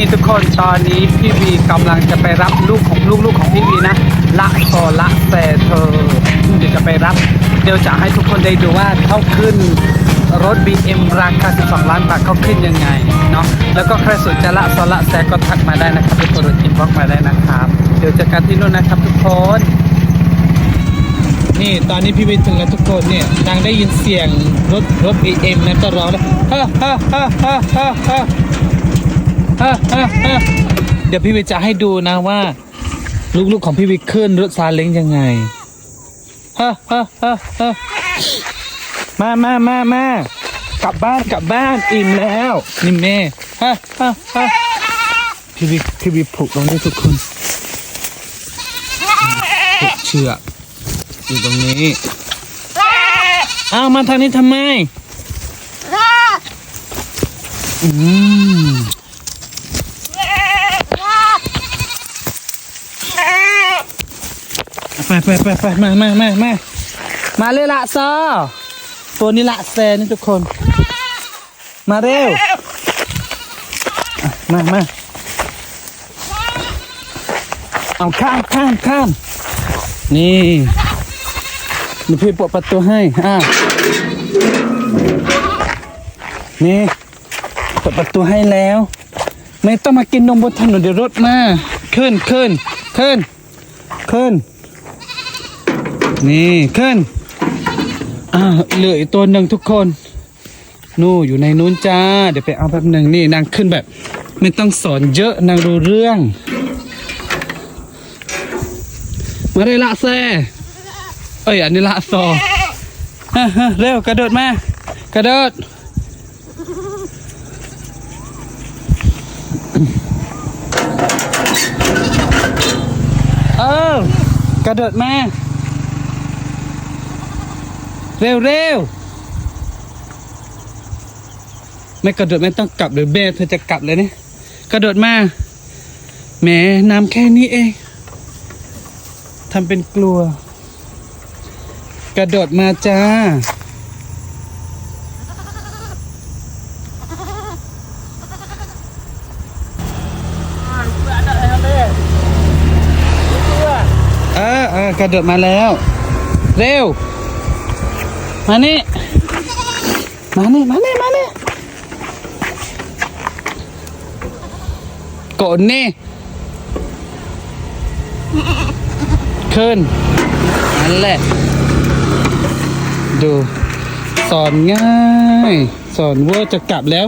ี่ทุกคนตอนนี้พี่วีกำลังจะไปรับลูกของลูกๆของพี่วีนะละโซละแซเธอเดี๋ยวจะไปรับ เดี๋ยวจะให้ทุกคนได้ดูว่าเขาขึ้นรถ BM ราคา 12 ล้านบาทเขาขึ้นยังไงเนาะแล้วก็ใครสนใจละโซละแต่ก็ทักมาได้นะครับทุกคนอินบ็อกมาได้นะครับ เดี๋ยวจะกันที่นู่นนะครับทุกคนนี่ตอนนี้พี่วีถึงแล้วทุกคนเนี่ยนางได้ยินเสียงรถรถ BM นะก็ร้องเลยฮ่าฮ่าฮ่าฮ่าฮ่า เดี๋ยวพี่วิจะให้ดูนะว่า ลูกๆของพี่วิขึ้นรถซาเล้งยังไงฮ่าฮ่าฮ่าฮ่ามามามามา กลับบ้านกลับบ้านอิ่มแล้ว นี่แม่ฮ่าฮ่าฮ่าพี่วิพี่วิผูกตรงนี้ทุกคนผูกเชือกอยู่ตรงนี้อามาทางนี้ทำไมอืม ไปไปไปไปมามามามามาเลยละซอตัวนี้ละแซนี่ทุกคน มาเร็ว มามาเอาข้ามข้ามข้ามนี่เดี๋ยวพี่ปิดประตูให้อะนี่เปิดประตูให้แล้ว ไม่ต้องมากินนมบนถนนเดี๋ยวรถมา ขึ้นขึ้นขึ้นขึ้น นี่ขึ้นอ่าวเหลืออีกตัวหนึ่งทุกคน นู่อยู่ในนู้นจ้า เดี๋ยวไปเอาแป๊บหนึ่งนี่นางขึ้นแบบ ไม่ต้องสอนเยอะนางรู้เรื่อง มาเลยละแซเอ้ยอันนี้ละซอเร็วกระโดดมากระโดดเออกระโดดมา เร็วเร็วไม่กระโดดไม่ต้องกลับหรือเบเธอจะกลับเลยเนี่ยกระโดดมาแหมน้ำแค่นี้เองทำเป็นกลัว กระโดดมาจ้า เออเออกระโดดมาแล้ว เร็ว มานี่ มานี่ มานี่ มานี่กดนี่ขึ้นนั่นแหละ ดู สอนง่าย สอนเว่าจะกลับแล้ว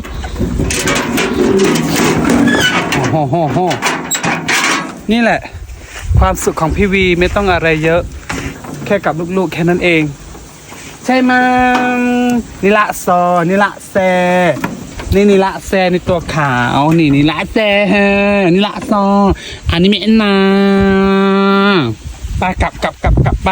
โอ้โหโหโหนี่แหละ ความสุขของพี่วีไม่ต้องอะไรเยอะ แค่กับลูกๆแค่นั้นเอง ใช่มั้งนี่ละซอนี่ละแซนี่นี่ละแซในตัวขาวนี่นี่ละแซนี่ละซออันนี้เม่เอ็นนาไปกลับกลับกลับกลับไป